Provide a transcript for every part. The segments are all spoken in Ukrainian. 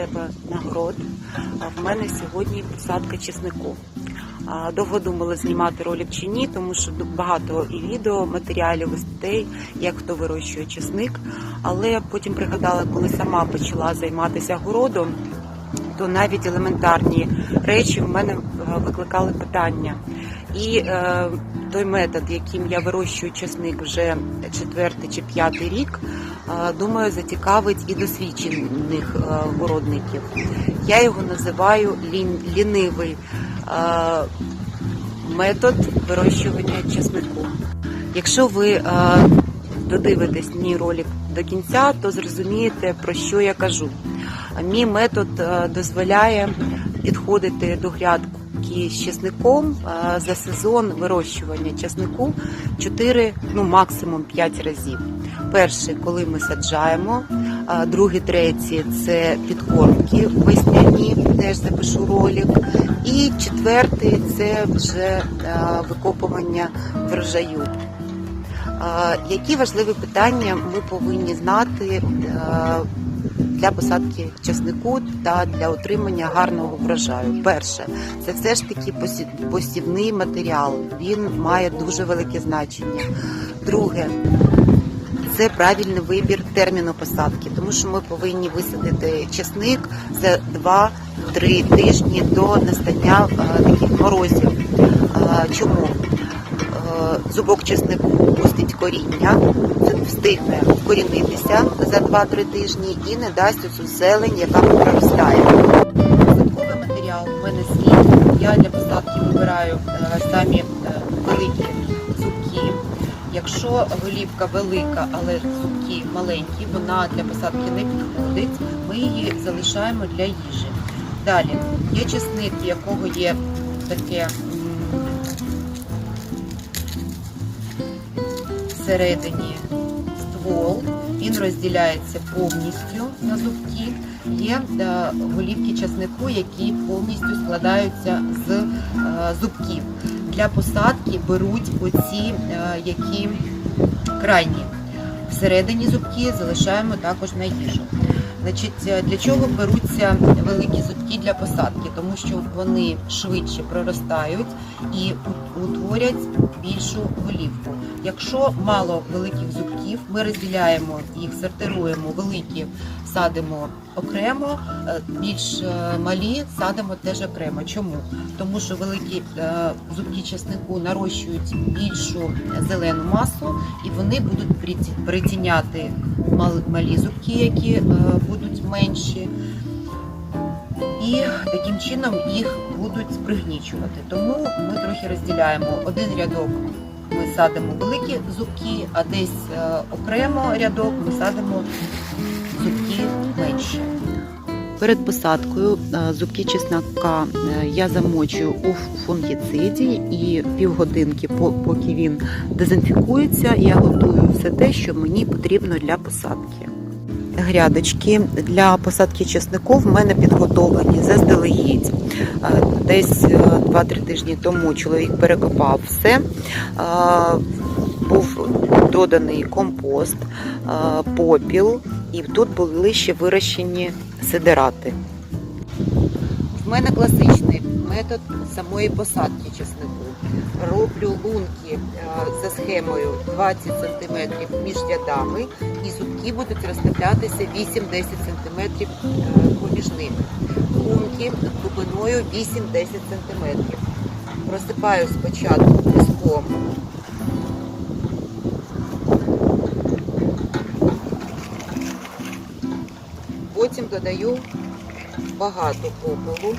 себе на город. В мене сьогодні посадка чеснику. Довго думала знімати ролик чи ні, тому що багато і відео, матеріалів, статей, як хто вирощує чесник. Але потім пригадала, коли сама почала займатися городом, то навіть елементарні речі в мене е, викликали питання. І е, той метод, яким я вирощую чесник вже четвертий чи п'ятий рік, думаю, зацікавить і досвідчених е, городників. Я його називаю лін, лінивий е, метод вирощування чеснику. Якщо ви е, додивитесь мій ролик до кінця, то зрозумієте, про що я кажу. Мій метод дозволяє підходити до грядки з чесником за сезон вирощування чеснику 4, ну максимум 5 разів. Перший, коли ми саджаємо, другий, третій це підкормки весняні, теж запишу ролик. І четвертий це вже викопування врожаю. Які важливі питання ми повинні знати для посадки часнику та для отримання гарного врожаю? Перше, це все ж таки посівний матеріал. Він має дуже велике значення. Друге, це правильний вибір терміну посадки, тому що ми повинні висадити часник за 2-3 тижні до настання е, таких морозів. Е, Чому? Зубок чеснику пустить коріння, це встигне вкорінитися за 2-3 тижні і не дасть оцю зелень, яка проростає. Посадковий матеріал в мене свій. Я для посадки вибираю е, самі е, великі зубки. Якщо голівка велика, але зубки маленькі, вона для посадки не підходить. Ми її залишаємо для їжі. Далі є чесник, в якого є таке всередині ствол. Він розділяється повністю на зубки. Є е, голівки часнику, які повністю складаються з е, зубків. Для посадки беруть оці, е, які крайні. Всередині зубки залишаємо також на їжу. Значить, е, для чого беруться великі зубки для посадки? Тому що вони швидше проростають і утворять більшу голівку. Якщо мало великих зубків, ми розділяємо їх, сортируємо великі, садимо окремо, е, більш е, малі садимо теж окремо. Чому? Тому що великі е, зубки чеснику нарощують більшу зелену масу, і вони будуть притіняти малі зубки, які будуть менші. І таким чином їх будуть пригнічувати. Тому ми трохи розділяємо один рядок. Ми садимо великі зубки, а десь е, окремо рядок ми садимо зубки менші. Перед посадкою е, зубки чеснока е, я замочую у фунгіциді і півгодинки, поки він дезінфікується, я готую все те, що мені потрібно для посадки. Грядочки для посадки чеснику в мене підготовлені заздалегідь. Е, Десь е, 2-3 тижні тому чоловік перекопав все. Е, Був доданий компост, е, попіл, і тут були ще вирощені сидерати. В мене класичний метод самої посадки чеснику. Роблю лунки е, за схемою 20 см між рядами, і зубки будуть розставлятися 8-10 см е, поміж ними. Лунки глибиною 8-10 см. Просипаю спочатку піском. Потім додаю багато попелу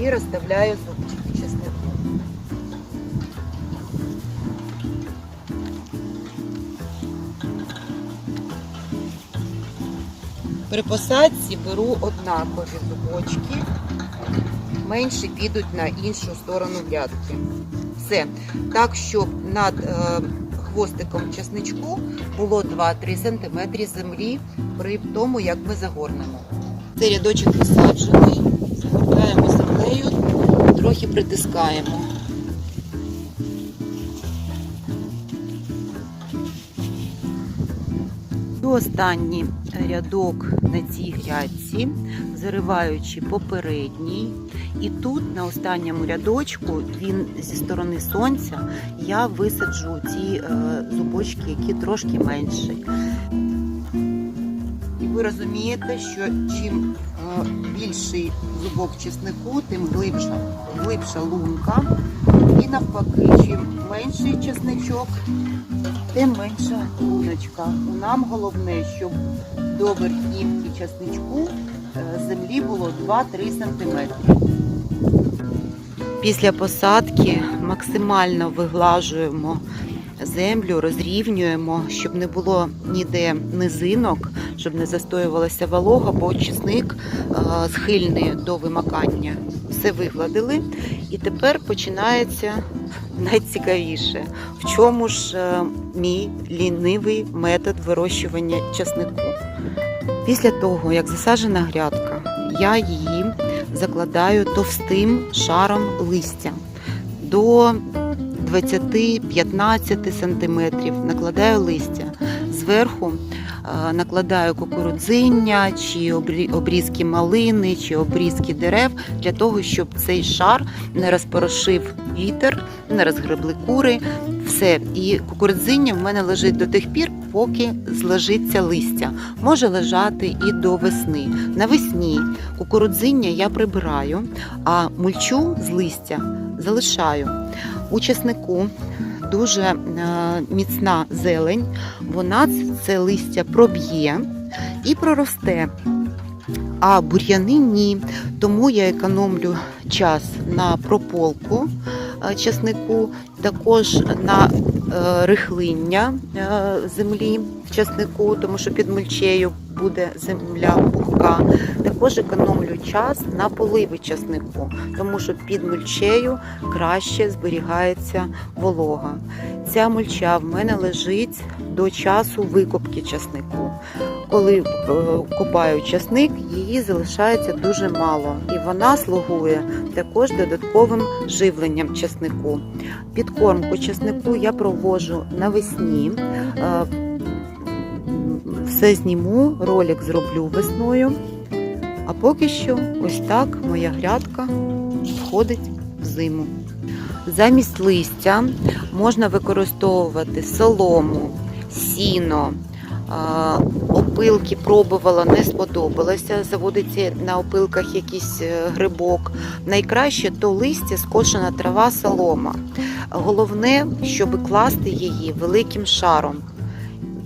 і розставляю зубчики чеснику. При посадці беру однакові зубочки, менші підуть на іншу сторону грядки. Все. Так, щоб над е, хвостиком чесничку було 2-3 см землі при тому, як ми загорнемо. Цей рядочок висаджений, загортаємо землею, трохи притискаємо. Останній рядок на цій грядці, зариваючи попередній. І тут, на останньому рядочку, він зі сторони сонця, я висаджу ті е, зубочки, які трошки менші. І ви розумієте, що чим е, більший зубок чеснику, тим глибша, глибша лунка. Навпаки, чим менший чесничок, тим менша луночка. Нам головне, щоб до верхівки чесничку е, землі було 2-3 см. Після посадки максимально виглажуємо землю, розрівнюємо, щоб не було ніде низинок, щоб не застоювалася волога, бо чесник е, схильний до вимакання. Все вигладили. І тепер починається найцікавіше. В чому ж е, мій лінивий метод вирощування часнику? Після того, як засаджена грядка, я її закладаю товстим шаром листя до 20-15 сантиметрів. Накладаю листя. Зверху накладаю кукурудзиння, чи обрі- обрізки малини, чи обрізки дерев для того, щоб цей шар не розпорошив вітер, не розгребли кури. Все. І кукурудзиння в мене лежить до тих пір, поки зложиться листя. Може лежати і до весни. Навесні кукурудзиння я прибираю, а мульчу з листя залишаю. У чеснику дуже е, міцна зелень, вона це листя проб'є і проросте. А бур'яни ні. Тому я економлю час на прополку е, часнику, також на е, рихлиння е, землі в часнику, тому що під мульчею буде земля пухка. Також економлю час на поливи часнику, тому що під мульчею краще зберігається волога. Ця мульча в мене лежить до часу викопки часнику. Коли е, копаю часник, її залишається дуже мало, і вона слугує також додатковим живленням часнику. Підкормку часнику я проводжу навесні. Е, Все зніму, ролик зроблю весною. А поки що ось так моя грядка входить в зиму. Замість листя можна використовувати солому, сіно, опилки пробувала, не сподобалося. Заводиться на опилках якийсь е, грибок. Найкраще то листя, скошена трава, солома. Головне, щоб класти її великим шаром.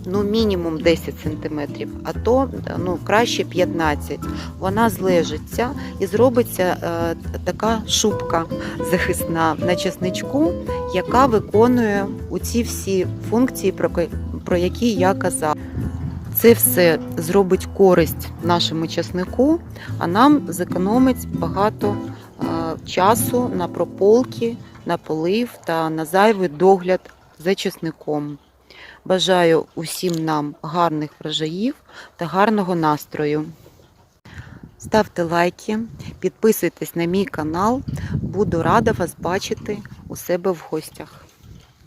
Ну, мінімум 10 см, а то ну, краще 15 Вона злежиться і зробиться е, така шубка захисна на чесничку, яка виконує ці всі функції, про, про які я казала. Це все зробить користь нашому часнику, а нам зекономить багато е, часу на прополки, на полив та на зайвий догляд за часником. Бажаю усім нам гарних врожаїв та гарного настрою. Ставте лайки, підписуйтесь на мій канал. Буду рада вас бачити у себе в гостях.